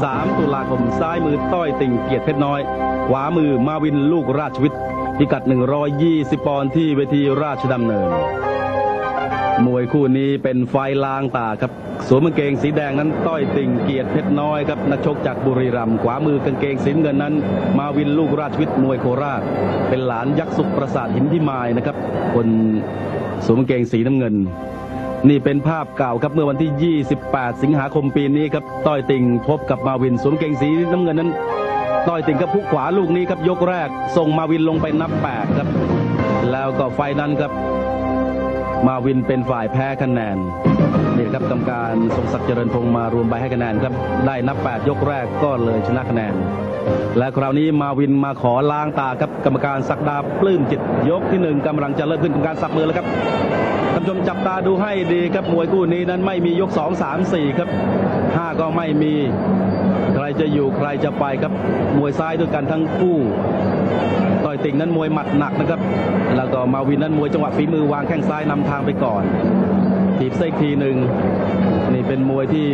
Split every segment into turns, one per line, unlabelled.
3 ตุลาคมซ้ายมือต้อยติ่งเกียรติเพชรน้อย ขวามือมาวินลูกราชวิทย์พิกัด 120 ปอนด์ที่เวทีราชดำเนิน มวยคู่นี้เป็นไฟลางตาครับสวมกางเกงสีแดงนั้นต้อยติ่งเกียรติเพชรน้อยครับนักชกจากบุรีรัมย์ขวามือกางเกงสีเงินนั้น มาวินลูกราชวิทย์มวยโคราช เป็นหลานยักษ์สุขประสาทหินพิมายนะครับ คนสวมกางเกงสีน้ำเงิน นี่เป็นภาพเก่าครับเมื่อวันที่ 28 สิงหาคมปีนี้ครับต้อยติ่งพบกับมาวินสวมเกงสีน้ำเงินนั้น ต้อยติ่งกับพุกขวาลูกนี้ครับยกแรกส่งมาวินลงไปนับแปดครับ แล้วก็ไฟนั้นครับ มาวินเป็นฝ่ายแพ้คะแนนนี่ครับกรรมการทรงศักดิ์เจริญพงษ์มารวมใบให้คะแนนครับได้นับ 8 ยกแรกก็เลยชนะคะแนน และคราวนี้มาวินมาขอล้างตาครับกรรมการศักดาปลื้มจิตยกที่หนึ่งกำลังจะเริ่มขึ้นกรรมการสับมือแล้วครับท่านผู้ชมจับตาดูให้ดีครับมวยคู่นี้นั้นไม่มียก 2 3 4 ครับ 5 ก็ไม่มี รจะอยู่ใครจะไปครับมวยซ้ายด้วยกันทั้งคู่ต่อยติ่งนั้นมวยหมัดหนักนะครับ แล้วก็มาวินนั้นมวยจังหวะฝีมือวางแข้งซ้ายนำทางไปก่อนถีบเส้อีกทีหนึ่งนี่เป็นมวยที่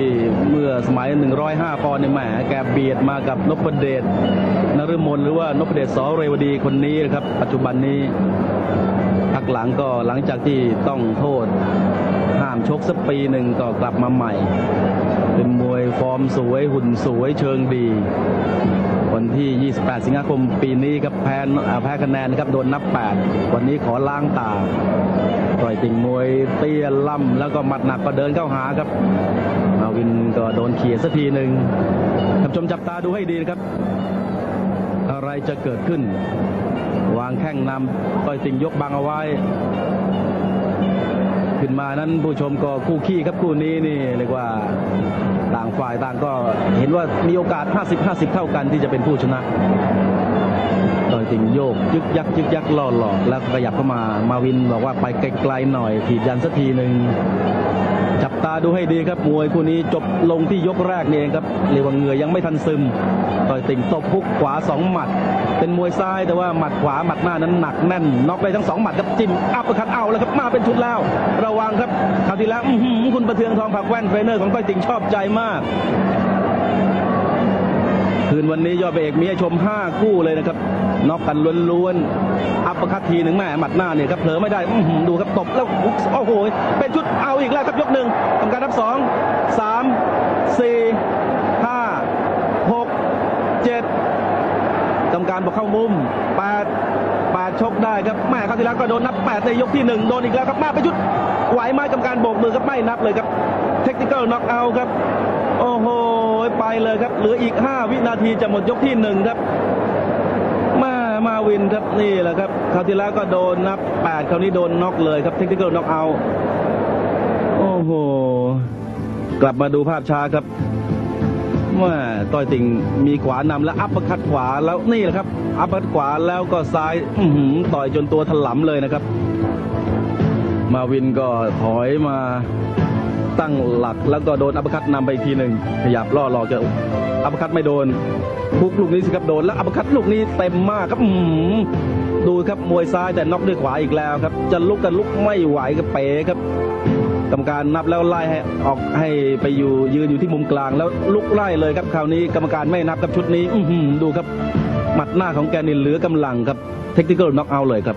เมื่อสมัย 105 ปอนด์เนี่ยแหมแกเบียดมากับนพเดชนฤมลหรือว่านพเดชสเรวดีคนนี้นะครับ ปัจจุบันนี้พักหลังก็หลังจากที่ต้องโทษ ห้ามชกสักปีหนึ่งก็กลับมาใหม่ เป็นมวยฟอร์มสวยหุ่นสวยเชิงดี วันที่ 28 สิงหาคมปีนี้ครับแพ้แพ้คะแนนครับโดนนับ 8 วันนี้ขอล้างตาต่อยติ่งมวยเตี้ยล่ำแล้วก็หมัดหนักก็เดินเข้าหาครับ มาวินก็โดนเขี่ยสักทีหนึ่งท่านชมจับตาดูให้ดีนะครับ อะไรจะเกิดขึ้น วางแข้งนำต่อยติ่งยกบังเอาไว้ ขึ้นมานั้นผู้ชมก็คู่ขี้ครับคู่นี้นี่เรียกว่าต่างฝ่ายต่างก็เห็นว่ามีโอกาส 50-50 เท่ากันที่จะเป็นผู้ชนะต่อยติงโยกยึกยักยึกยักล่อหลอกแล้วขยับเข้ามามาวินบอกว่าไปไกลๆหน่อยถีบยันสักทีหนึ่ง จับตาดูให้ดีครับมวยคู่นี้จบลงที่ยกแรกนี่เองครับเรียกว่าเหงื่อยังไม่ทันซึมต่อยติ่งตบพุกขวาสองหมัด เป็นมวยซ้ายแต่ว่าหมัดขวาหมัดหน้านั้นหนักแน่นน็อกได้ทั้งสองหมัดครับจิ้มอัปเปอร์คัดเอาแล้วครับมาเป็นชุดแล้ว ระวังครับคราวที่แล้วคุณประเทืองทองผักแว่นเทรนเนอร์ของต้อยติ่งชอบใจมากคืนวันนี้ยอดไปเอกมีให้ชม 5 คู่เลยนะครับน็อกกันล้วนๆอัปปร์คัดทีหนึ่งแม่หมัดหน้าเนี่ยครับเผลอไม่ได้ดูครับตบแล้วหุกโอ้โหเป็นชุดเอาอีกแล้วครับยกหนึ่งกรรมการนับสองสามสี่ห้าหกเจ็ด การบอกเข้ามุมแปดแปดชกได้ครับแม่คราวที่แล้วก็โดนนับแปดในยกที่หนึ่งโดนอีกแล้วครับมาไปชุดไหวไหมกรรมการโบกมือครับไม่นับเลยครับ เทคนิคอลน็อกเอาครับ โอ้โหไปเลยครับ เหลืออีก 5 วินาทีจะหมดยกที่หนึ่งครับมามาวินครับนี่แหละครับคราวที่แล้วก็โดนนับ8คราวนี้โดนน็อกเลยครับเทคนิคอลน็อกเอาโอ้โหกลับมาดูภาพช้าครับ ว่าต่อยติ่งมีขวานำแล้วอัปคัดขวาแล้วนี่แหละครับ อัปคัดขวาแล้วก็ซ้ายอืต่อยจนตัวถลำเลยนะครับ มาวินก็ถอยมาตั้งหลักแล้วก็โดนอัปคัดนำไปอีกทีหนึ่งขยับล่อหลอกจะอัปคัดไม่โดนพุกลูกนี้สิครับโดนแล้วอัปคัดลูกนี้เต็มมากครับอืดูครับมวยซ้ายแต่น็อกด้วยขวาอีกแล้วครับ จะลุกกันลุกไม่ไหวก็เป๋ครับ กรรมการนับแล้วไล่ให้ออกให้ไปอยู่ยืนอยู่ที่มุมกลางแล้วลุกไล่เลยครับคราวนี้กรรมการไม่นับกับชุดนี้ อืดูครับหมัดหน้าของแกนี่เหลือกำลังครับเทคนิคอลน็อกเอาเลยครับ